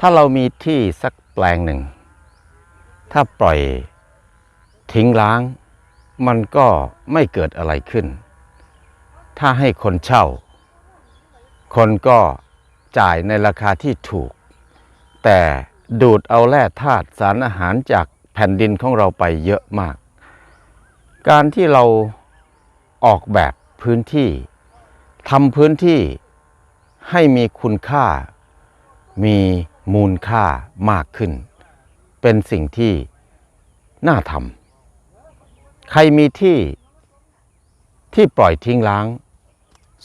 ถ้าเรามีที่สักแปลงหนึ่ง ถ้าปล่อยทิ้งล้าง มันก็ไม่เกิดอะไรขึ้น ถ้าให้คนเช่า คนก็จ่ายในราคาที่ถูก แต่ดูดเอาแร่ธาตุสารอาหารจากแผ่นดินของเราไปเยอะมาก การที่เราออกแบบพื้นที่ทำพื้นที่ให้มีคุณค่ามี มูลค่ามากขึ้น เป็นสิ่งที่น่าทำใครมีที่ที่ปล่อยทิ้งล้าง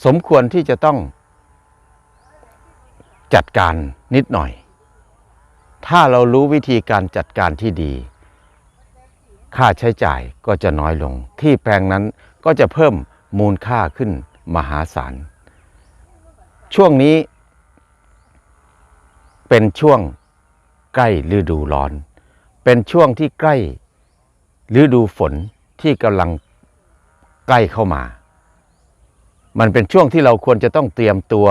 สมควรที่จะต้องจัดการนิดหน่อย ถ้าเรารู้วิธีการจัดการที่ดี ค่าใช้จ่ายก็จะน้อยลง ที่แปลงนั้นก็จะเพิ่มมูลค่าขึ้นมหาศาล ช่วงนี้ เป็นช่วงใกล้ฤดูร้อน เป็นช่วงที่ใกล้ฤดูฝนที่กำลังใกล้เข้ามา มันเป็นช่วงที่เราควรจะต้องเตรียมตัว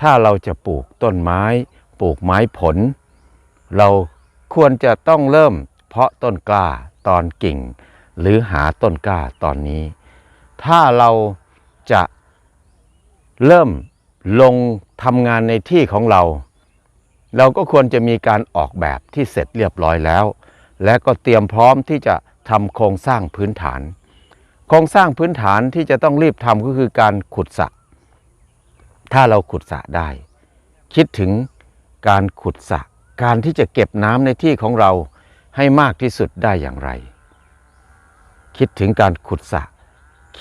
ถ้าเราจะปลูกต้นไม้ ปลูกไม้ผล เราควรจะต้องเริ่มเพาะต้นกล้าตอนกิ่ง หรือหาต้นกล้าตอนนี้ ถ้าเราจะเริ่มลงทำงานในที่ของเรา เราก็ควรจะมีการออกแบบที่เสร็จเรียบร้อยแล้ว และก็เตรียมพร้อมที่จะทำโครงสร้างพื้นฐาน โครงสร้างพื้นฐานที่จะต้องรีบทำก็คือการขุดสระถ้าเราขุดสระได้ คิดถึงการขุดสระการที่จะเก็บน้ำในที่ของเราให้มากที่สุดได้อย่างไร คิดถึงการขุดสระ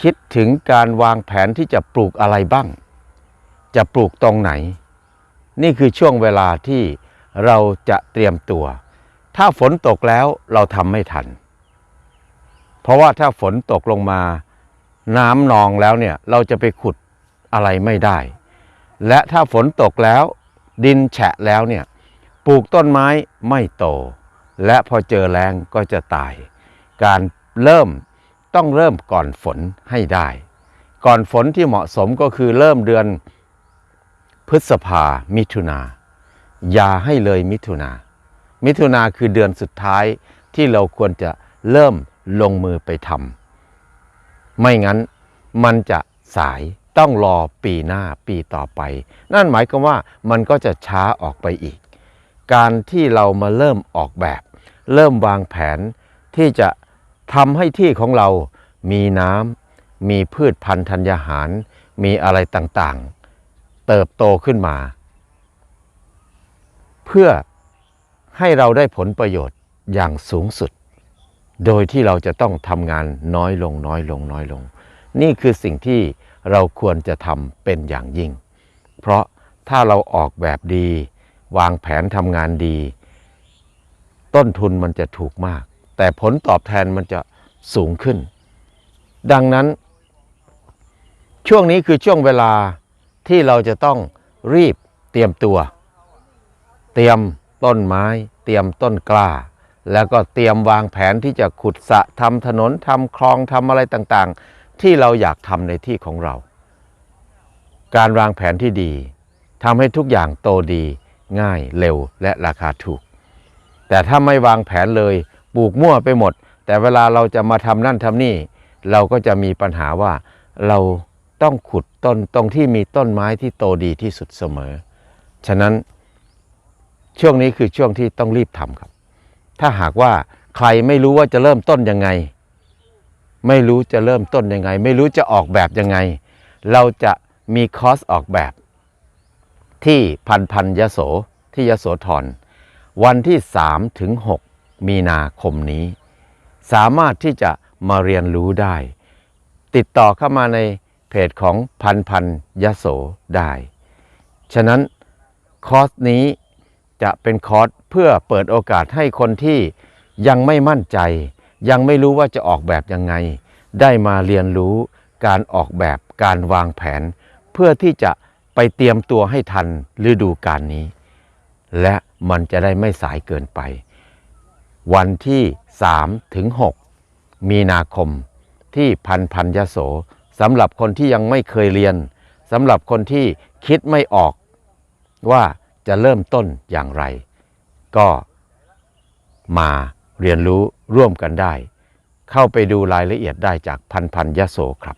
คิดถึงการวางแผนที่จะปลูกอะไรบ้าง จะปลูกตรงไหน นี่คือช่วงเวลาที่เราจะเตรียมตัว ถ้าฝนตกแล้วเราทำไม่ทัน เพราะว่าถ้าฝนตกลงมา น้ำนองแล้วเนี่ยเราจะไปขุดอะไรไม่ได้ และถ้าฝนตกแล้ว ดินแฉะแล้วเนี่ยปลูกต้นไม้ไม่โต และพอเจอแรงก็จะตาย การเริ่มต้องเริ่มก่อนฝนให้ได้ ก่อนฝนที่เหมาะสมก็คือเริ่มเดือน พฤษภามิถุนาอย่าให้เลยมิถุนามิถุนาคือเดือนสุดท้ายที่เราควรจะเริ่มลงมือไปทำไม่งั้นมันจะสายต้องรอปีหน้าปีต่อไป นั่นหมายความว่ามันก็จะช้าออกไปอีก การที่เรามาเริ่มออกแบบ เริ่มวางแผนที่จะทำให้ที่ของเรามีน้ำมีพืชพันธุ์ธัญญาหาร มีอะไรต่างๆ เติบโตขึ้นมา เพื่อให้เราได้ผลประโยชน์อย่างสูงสุด โดยที่เราจะต้องทำงานน้อยลงน้อยลงน้อยลง นี่คือสิ่งที่เราควรจะทำเป็นอย่างยิ่ง เพราะถ้าเราออกแบบดี วางแผนทำงานดี ต้นทุนมันจะถูกมาก แต่ผลตอบแทนมันจะสูงขึ้น ดังนั้น ช่วงนี้คือช่วงเวลา ที่เราจะต้องรีบเตรียมตัว เตรียมต้นไม้ เตรียมต้นกล้า แล้วก็เตรียมวางแผนที่จะขุดสระทำถนนทำคลองทำอะไรต่างๆ ที่เราอยากทำในที่ของเรา การวางแผนที่ดีทำให้ทุกอย่างโตดีง่ายเร็วและราคาถูก แต่ถ้าไม่วางแผนเลยปลูกมั่วไปหมด แต่เวลาเราจะมาทำนั่นทำนี่ เราก็จะมีปัญหาว่าเรา ต้องขุดต้นตรงที่มีต้นไม้ที่โตดีที่สุดเสมอ ฉะนั้นช่วงนี้คือช่วงที่ต้องรีบทำครับ ถ้าหากว่าใครไม่รู้ว่าจะเริ่มต้นยังไง ไม่รู้จะเริ่มต้นยังไง ไม่รู้จะออกแบบยังไง เราจะมีคอร์สออกแบบ ที่พันพันยโสที่ยโสธรวันที่3ถึง6มีนาคมนี้ สามารถที่จะมาเรียนรู้ได้ ติดต่อเข้ามาใน เพจของพันพันยโสได้ ฉะนั้นคอร์สนี้จะเป็นคอร์สเพื่อเปิดโอกาสให้คนที่ยังไม่มั่นใจ ยังไม่รู้ว่าจะออกแบบยังไง ได้มาเรียนรู้การออกแบบการวางแผน เพื่อที่จะไปเตรียมตัวให้ทันฤดูกาลนี้ และมันจะได้ไม่สายเกินไป วันที่3ถึง6มีนาคมที่พันพันยโส สำหรับคนที่ยังไม่เคยเรียนสำหรับคนที่คิดไม่ออกว่าจะเริ่มต้นอย่างไร ก็มาเรียนรู้ร่วมกันได้ เข้าไปดูรายละเอียดได้จากพันพันยโสครับ